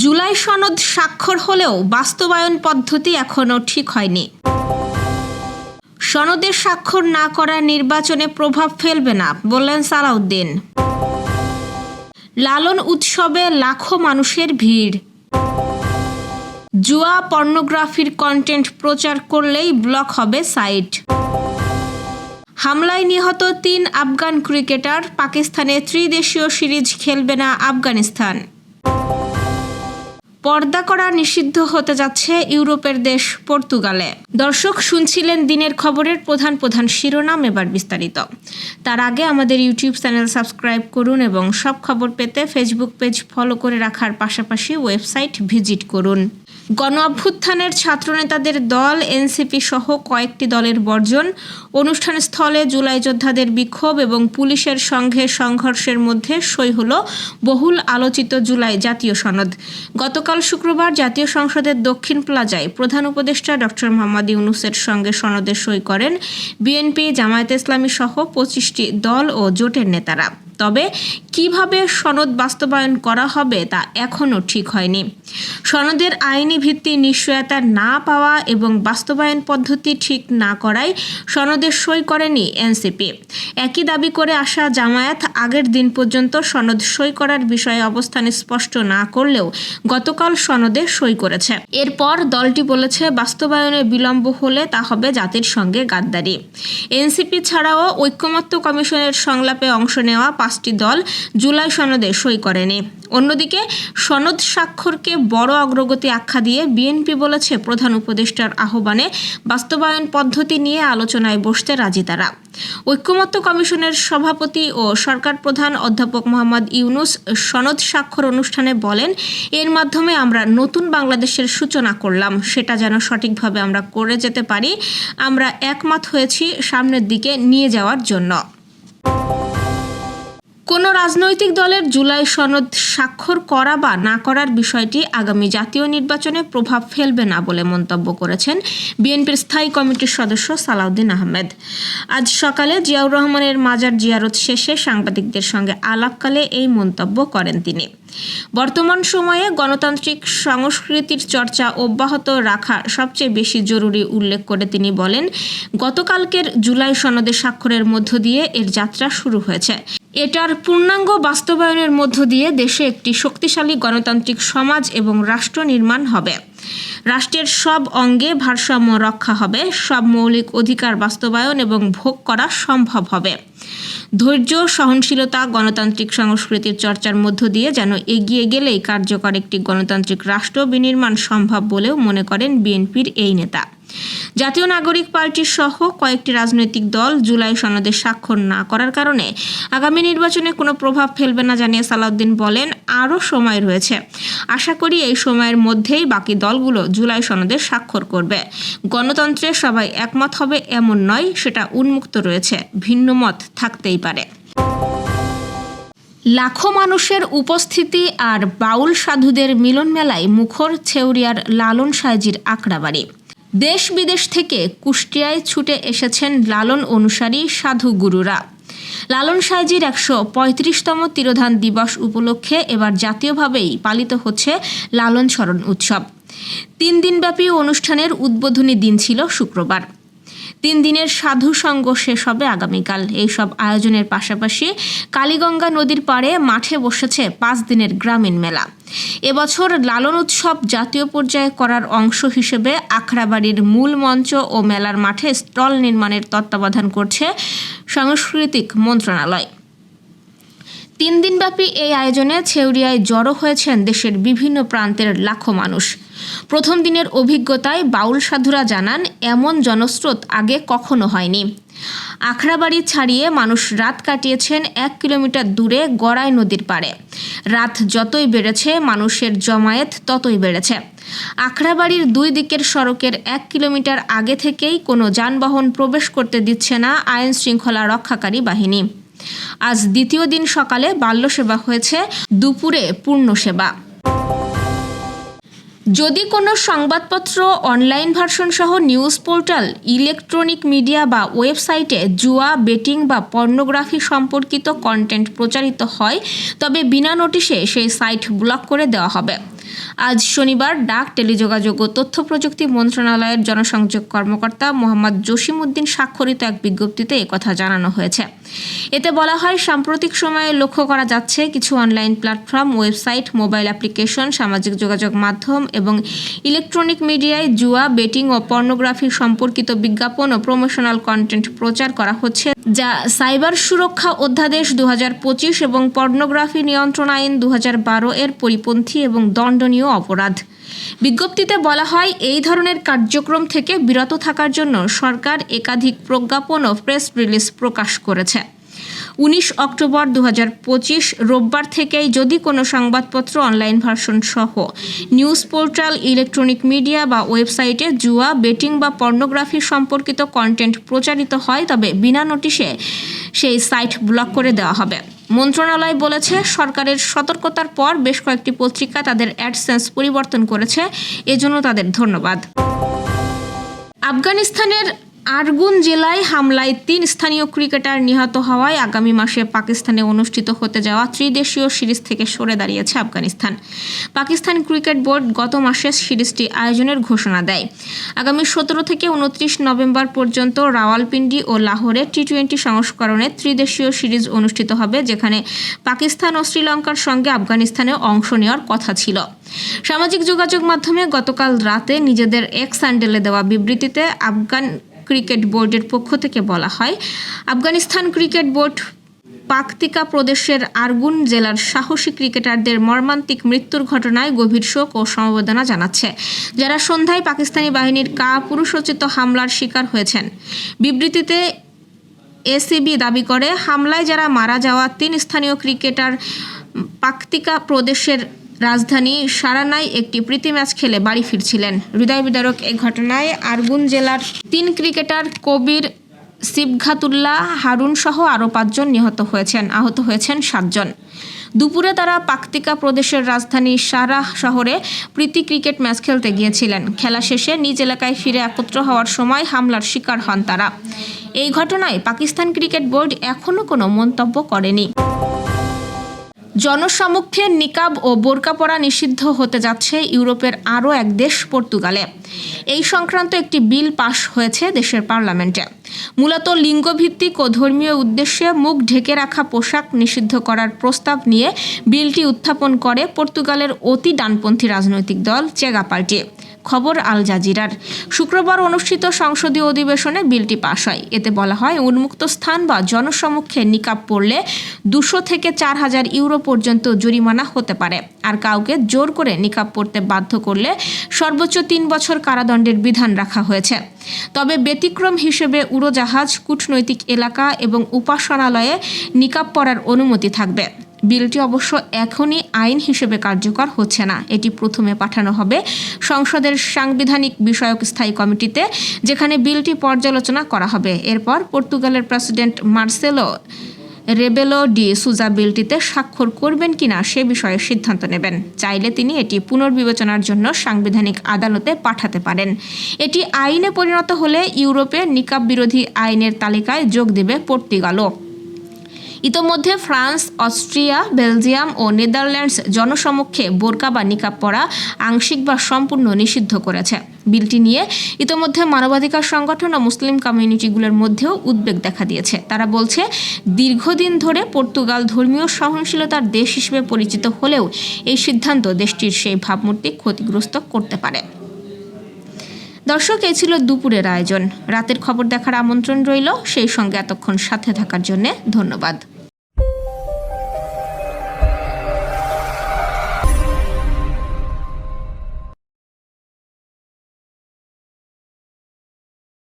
জুলাই সনদ স্বাক্ষর হলেও বাস্তবায়ন পদ্ধতি এখনও ঠিক হয়নি। সনদের স্বাক্ষর না করা নির্বাচনে প্রভাব ফেলবে না, বললেন সালাউদ্দিন। লালন উৎসবে লাখো মানুষের ভিড়। জুয়া, পর্নোগ্রাফির কন্টেন্ট প্রচার করলেই ব্লক হবে সাইট। হামলায় নিহত তিন আফগান ক্রিকেটার, পাকিস্তানে ত্রিদেশীয় সিরিজ খেলবে না আফগানিস্তান। পর্দা করা নিষিদ্ধ হতে যাচ্ছে ইউরোপের দেশ পর্তুগালে। দর্শক শুনছিলেন দিনের খবরের প্রধান প্রধান শিরোনাম এবার বিস্তারিত। তার আগে আমাদের ইউটিউব চ্যানেল সাবস্ক্রাইব করুন এবং সব খবর পেতে ফেসবুক পেজ ফলো করে রাখার পাশাপাশি ওয়েবসাইট ভিজিট করুন। গণ অভ্যুত্থানের ছাত্রনেতাদের দল, এনসিপি সহ কয়েকটি দলের বর্জন। অনুষ্ঠান স্থলে জুলাই যোদ্ধাদের বিক্ষোভ এবং পুলিশের সঙ্গে সংঘর্ষের মধ্যে সই হল বহুল আলোচিত জুলাই জাতীয় সনদ। গতকাল শুক্রবার জাতীয় সংসদের দক্ষিণ প্লাজায় প্রধান উপদেষ্টা ডক্টর মোহাম্মদ ইউনুসের সঙ্গে সনদে সই করেন বিএনপি, জামায়াত ইসলামী সহ পঁচিশটি দল ও জোটের নেতারা। তবে কীভাবে সনদ বাস্তবায়ন করা হবে তা এখনও ঠিক হয়নি। সনদের আইনি ভিত্তি নিশ্চয়তা না পাওয়া এবং বাস্তবায়ন পদ্ধতি ঠিক না করায় সনদে সই করেনি এনসিপি। একই দাবি করে আসা জামায়াত আগের দিন পর্যন্ত সনদ সই করার বিষয়ে অবস্থান স্পষ্ট না করলেও গতকাল সনদে সই করেছে। এরপর দলটি বলেছে, বাস্তবায়নে বিলম্ব হলে তা হবে জাতির সঙ্গে গাদ্দারি। এনসিপি ছাড়াও ঐক্যমত্য কমিশনের সংলাপে অংশ নেওয়া পাঁচটি দল জুলাই সনদে সই করেনি। অন্যদিকে, সনদ স্বাক্ষরকে বড় অগ্রগতি আখ্যা দিয়ে বিএনপি বলেছে প্রধান উপদেষ্টার আহ্বানে বাস্তবায়ন পদ্ধতি নিয়ে আলোচনায় বসতে রাজি তারা। ঐক্যমত্য কমিশনের সভাপতি ও সরকার প্রধান অধ্যাপক মোহাম্মদ ইউনুস সনদ স্বাক্ষর অনুষ্ঠানে বলেন, এর মাধ্যমে আমরা নতুন বাংলাদেশের সূচনা করলাম। সেটা যেন সঠিকভাবে আমরা করে যেতে পারি। আমরা একমত হয়েছি সামনের দিকে নিয়ে যাওয়ার জন্য। কোনো রাজনৈতিক দলের জুলাই সনদ স্বাক্ষর করা বা না করার বিষয়টি আগামী জাতীয় নির্বাচনে প্রভাব ফেলবে না বলে মন্তব্য করেছেন বিএনপির স্থায়ী কমিটির সদস্য সালাউদ্দিন আহমেদ। আজ সকালে জিয়াউর রহমানের মাজার জিয়ারত শেষে সাংবাদিকদের সঙ্গে আলাপকালে এই মন্তব্য করেন তিনি। বর্তমান সময়ে গণতান্ত্রিক সংস্কৃতির চর্চা অব্যাহত রাখা সবচেয়ে বেশি জরুরি উল্লেখ করে তিনি বলেন, গতকালকের জুলাই সনদে স্বাক্ষরের মধ্য দিয়ে এর যাত্রা শুরু হয়েছে। এটার পূর্ণাঙ্গ বাস্তবায়নের মধ্য দিয়ে দেশে একটি শক্তিশালী গণতান্ত্রিক সমাজ এবং রাষ্ট্র নির্মাণ হবে। রাষ্ট্রের সব অঙ্গে ভারসাম্য রক্ষা হবে, সব মৌলিক অধিকার বাস্তবায়ন এবং ভোগ করা সম্ভব হবে। ধৈর্য, সহনশীলতা, গণতান্ত্রিক সংস্কৃতির চর্চার মধ্য দিয়ে যেন এগিয়ে গেলেই কার্যকর একটি গণতান্ত্রিক রাষ্ট্র বিনির্মাণ সম্ভব বলেও মনে করেন বিএনপির এই নেতা। জাতীয় নাগরিক পার্টির সহ কয়েকটি রাজনৈতিক দল জুলাই সনদে স্বাক্ষর না করার কারণে আগামী নির্বাচনে কোনো প্রভাব ফেলবে না জানিয়ে সালাউদ্দিন বলেন, আরও সময় রয়েছে। আশা করি এই সময়ের মধ্যেই বাকি দলগুলো জুলাই সনদে স্বাক্ষর করবে। গণতন্ত্রে সবাই একমত হবে এমন নয়, সেটা উন্মুক্ত রয়েছে। ভিন্ন মত থাকতেই পারে। লাখো মানুষের উপস্থিতি আর বাউল সাধুদের মিলন মেলায় মুখর ছেউরিয়ার লালন সাইজির আঁকড়াবাড়ি। দেশ বিদেশ থেকে কুষ্টিয়ায় ছুটে এসেছেন লালন অনুসারী সাধু গুরুরা। লালন সাইজির একশো পঁয়ত্রিশতম তিরোধান দিবস উপলক্ষে এবার জাতীয়ভাবেই পালিত হচ্ছে লালন স্মরণ উৎসব। তিন দিনব্যাপী অনুষ্ঠানের উদ্বোধনী দিন ছিল শুক্রবার। তিন দিনের সাধু সঙ্গ শেষ হবে আগামীকাল। এইসব আয়োজনের পাশাপাশি কালীগঙ্গা নদীর পাড়ে মাঠে বসেছে পাঁচ দিনের গ্রামীণ মেলা। এবছর লালন উৎসব জাতীয় পর্যায়ে করার অংশ হিসেবে আখড়াবাড়ির মূল মঞ্চ ও মেলার মাঠে স্টল নির্মাণের তত্ত্বাবধান করছে সাংস্কৃতিক মন্ত্রণালয়। তিন দিনব্যাপী এই আয়োজনে ছেউরিয়ায় জড়ো হয়েছেন দেশের বিভিন্ন প্রান্তের লাখো মানুষ। প্রথম দিনের অভিজ্ঞতায় বাউল সাধুরা জানান, এমন জনস্রোত আগে কখনো হয়নি। আখড়াবাড়ি ছাড়িয়ে মানুষ রাত কাটিয়েছেন এক কিলোমিটার দূরে গড়াই নদীর পাড়ে। রাত যতই বেড়েছে, মানুষের জমায়েত ততই বেড়েছে। আখড়াবাড়ির দুই দিকের সড়কের এক কিলোমিটার আগে থেকেই কোনো যানবাহন প্রবেশ করতে দিচ্ছে না আইন শৃঙ্খলা রক্ষাকারী বাহিনী। আজ দ্বিতীয় দিন সকালে বাল্যসেবা হয়েছে, দুপুরে পূর্ণ সেবা যদি কোনো সংবাদপত্র, অনলাইন ভার্সন সহ নিউজ পোর্টাল, ইলেকট্রনিক মিডিয়া বা ওয়েবসাইটে জুয়া, বেটিং বা পর্নোগ্রাফি সম্পর্কিত কন্টেন্ট প্রচারিত হয়, তবে বিনা নোটিশে সেই সাইট ব্লক করে দেওয়া হবে। আজ শনিবার ডাক, টেলিযোগাযোগ ও তথ্য প্রযুক্তি মন্ত্রণালয়ের জনসংযোগ কর্মকর্তা মোহাম্মদ জসিমউদ্দিন স্বাক্ষরিত এক বিজ্ঞপ্তিতে একথা জানানো হয়েছে। এতে বলা হয়, সাম্প্রতিক সময়ে লক্ষ্য করা যাচ্ছে কিছু online platform, website, mobile application, সামাজিক যোগাযোগ মাধ্যম এবং ইলেকট্রনিক মিডিয়ায় জুয়া, বেটিং ও পর্নোগ্রাফি সম্পর্কিত বিজ্ঞাপন ও প্রমোশনাল কন্টেন্ট প্রচার করা হচ্ছে, যা সাইবার সুরক্ষা অধ্যাদেশ দু হাজার পঁচিশ এবং পর্নোগ্রাফি নিয়ন্ত্রণ আইন দু হাজার বারো এর পরিপন্থী এবং দণ্ডনীয় অপরাধ। বিজ্ঞপ্তিতে বলা হয়, এই ধরনের কার্যক্রম থেকে বিরত থাকার জন্য সরকার একাধিক প্রজ্ঞাপন ও প্রেস রিলিজ প্রকাশ করেছে। উনিশ অক্টোবর দু হাজার পঁচিশ রোববার থেকেই যদি কোনো সংবাদপত্র অনলাইন ভার্সন সহ নিউজ পোর্টাল, ইলেকট্রনিক মিডিয়া বা ওয়েবসাইটে জুয়া, বেটিং বা পর্নোগ্রাফি সম্পর্কিত কন্টেন্ট প্রচারিত হয়, তবে বিনা নোটিশে সেই সাইট ব্লক করে দেওয়া হবে। মন্ত্রণালয় বলেছে, সরকারের সতর্কতার পর বেশ কয়েকটি পত্রিকা তাদের অ্যাডসেন্স পরিবর্তন করেছে। এজন্য তাদের ধন্যবাদ। আফগানিস্তানের আরগুন জেলায় হামলায় তিন স্থানীয় ক্রিকেটার নিহত হওয়ায় আগামী মাসে পাকিস্তানে অনুষ্ঠিত হতে যাওয়া ত্রিদেশীয় সিরিজ থেকে সরে দাঁড়িয়েছে আফগানিস্তান। পাকিস্তান ক্রিকেট বোর্ড গত মাসে সিরিজটি আয়োজনের ঘোষণা দেয়। আগামী সতেরো থেকে উনত্রিশ নভেম্বর পর্যন্ত রাওয়ালপিন্ডি ও লাহোরে টি টোয়েন্টি সংস্করণে ত্রিদেশীয় সিরিজ অনুষ্ঠিত হবে, যেখানে পাকিস্তান ও শ্রীলঙ্কার সঙ্গে আফগানিস্তানে অংশ নেওয়ার কথা ছিল। সামাজিক যোগাযোগ মাধ্যমে গতকাল রাতে নিজেদের এক স্যান্ডেলে দেওয়া বিবৃতিতে আফগান ক্রিকেট বোর্ডের পক্ষ থেকে বলা হয়, আফগানিস্তান ক্রিকেট বোর্ড পাকতিকা প্রদেশের আরগুন জেলার সাহসী ক্রিকেটারদের মর্মান্তিক মৃত্যুর ঘটনায় গভীর শোক ও সমবেদনা জানাচ্ছে, যারা সন্ধ্যায় পাকিস্তানি বাহিনীর কা পুরুষোচিত হামলার শিকার হয়েছেন। বিবৃতিতে এসিবি দাবি করে, হামলায় যারা মারা যাওয়া তিন স্থানীয় ক্রিকেটার পাকতিকা প্রদেশের রাজধানী সারানায় একটি প্রীতি ম্যাচ খেলে বাড়ি ফিরছিলেন। হৃদয় বিদারক এ ঘটনায় আরগুন জেলার তিন ক্রিকেটার কবির সিবঘাতুল্লাহ হারুন সহ আরও পাঁচজন নিহত হয়েছেন, আহত হয়েছেন সাতজন। দুপুরে তারা পাকতিকা প্রদেশের রাজধানী সারাহ শহরে প্রীতি ক্রিকেট ম্যাচ খেলতে গিয়েছিলেন। খেলা শেষে নিজ এলাকায় ফিরে একত্র হওয়ার সময় হামলার শিকার হন তারা। এই ঘটনায় পাকিস্তান ক্রিকেট বোর্ড এখনও কোনো মন্তব্য করেনি। জনসমক্ষে নিকাব ও বোরকা পরা নিষিদ্ধ হতে যাচ্ছে ইউরোপের আরও এক দেশ, পর্তুগালে। এই সংক্রান্ত একটি বিল পাশ হয়েছে দেশের পার্লামেন্টে। মূলত লিঙ্গভিত্তিক ও ধর্মীয় উদ্দেশ্যে মুখ ঢেকে রাখা পোশাক নিষিদ্ধ করার প্রস্তাব নিয়ে বিলটি উত্থাপন করে পর্তুগালের অতি ডানপন্থী রাজনৈতিক দল, চেগা পার্টি। খবর আল জাজিরার। শুক্রবার অনুষ্ঠিত সংসদীয় অধিবেশনে বিলটি পাশ হয়। এতে বলা হয়, উন্মুক্ত স্থান বা জনসমক্ষে নিকাব পড়লে দুশো থেকে চার হাজার ইউরো পর্যন্ত জরিমানা হতে পারে। আর কাউকে জোর করে নিকাব পড়তে বাধ্য করলে সর্বোচ্চ তিন বছর কারাদণ্ডের বিধান রাখা হয়েছে। তবে ব্যতিক্রম হিসেবে উড়োজাহাজ, কূটনৈতিক এলাকা এবং উপাসনালয়ে নিকাব পরার অনুমতি থাকবে। বিলটি অবশ্য এখনই আইন হিসেবে কার্যকর হচ্ছে না। এটি প্রথমে পাঠানো হবে সংসদের সাংবিধানিক বিষয়ক স্থায়ী কমিটিতে, যেখানে বিলটি পর্যালোচনা করা হবে। এরপর পর্তুগালের president Marcelo Rebelo de Sousa বিলটিতে স্বাক্ষর করবেন কিনা সে বিষয়ে সিদ্ধান্ত নেবেন। চাইলে তিনি এটি পুনর্বিবেচনার জন্য সাংবিধানিক আদালতে পাঠাতে পারেন। এটি আইনে পরিণত হলে ইউরোপে নিকাব বিরোধী আইনের তালিকায় যোগ দেবে পর্তুগালও। ইতোমধ্যে ফ্রান্স, অস্ট্রিয়া, বেলজিয়াম ও নেদারল্যান্ডস জনসমক্ষে বোরকা বা নিকাব পরা আংশিক বা সম্পূর্ণ নিষিদ্ধ করেছে। বিলটি নিয়ে ইতোমধ্যে মানবাধিকার সংগঠন ও মুসলিম কমিউনিটিগুলোর মধ্যেও উদ্বেগ দেখা দিয়েছে। তারা বলছে, দীর্ঘদিন ধরে পর্তুগাল ধর্মীয় সহনশীলতার দেশ হিসেবে পরিচিত হলেও এই সিদ্ধান্ত দেশটির সেই ভাবমূর্তি ক্ষতিগ্রস্ত করতে পারে। দর্শক এই ছিল দুপুরের আয়োজন। রাতের খবর দেখার আমন্ত্রণ রইল। সেই সঙ্গে এতক্ষণ সাথে থাকার জন্য ধন্যবাদ।